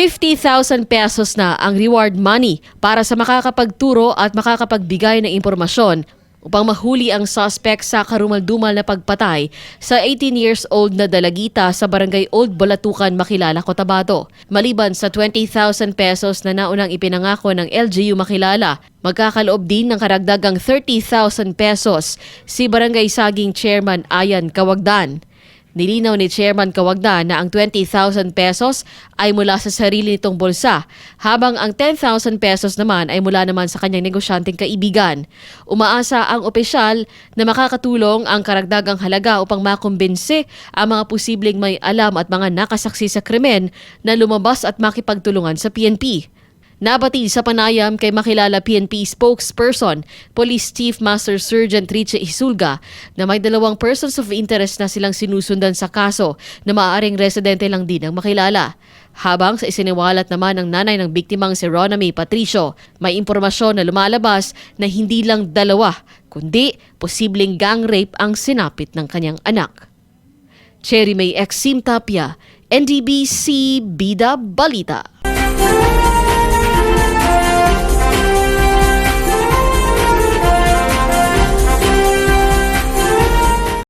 50,000 pesos na ang reward money para sa makakapagturo at makakapagbigay ng impormasyon upang mahuli ang suspect sa karumaldumal na pagpatay sa 18 years old na dalagita sa barangay Old Balatukan, Makilala, Cotabato. Maliban sa 20,000 pesos na naunang ipinangako ng LGU Makilala, magkakaloob din ng karagdagang 30,000 pesos si Barangay Saging Chairman Ayan Kawagdan. Nilinaw ni Chairman Kawagda na ang 20,000 pesos ay mula sa sarili nitong bulsa, habang ang 10,000 pesos naman ay mula naman sa kanyang negosyanteng kaibigan. Umaasa ang opisyal na makakatulong ang karagdagang halaga upang makumbinse ang mga posibleng may alam at mga nakasaksi sa krimen na lumabas at makipagtulungan sa PNP. Nabati sa panayam kay makilala PNP spokesperson, Police Chief Master Sergeant Riche Isulga na may dalawang persons of interest na silang sinusundan sa kaso na maaaring residente lang din ang makilala. Habang sa isiniwalat naman ng nanay ng biktimang si Rona May Patricio, may impormasyon na lumalabas na hindi lang dalawa, kundi posibleng gang rape ang sinapit ng kanyang anak. Cherry May Exim Tapia, NDBC Bida Balita.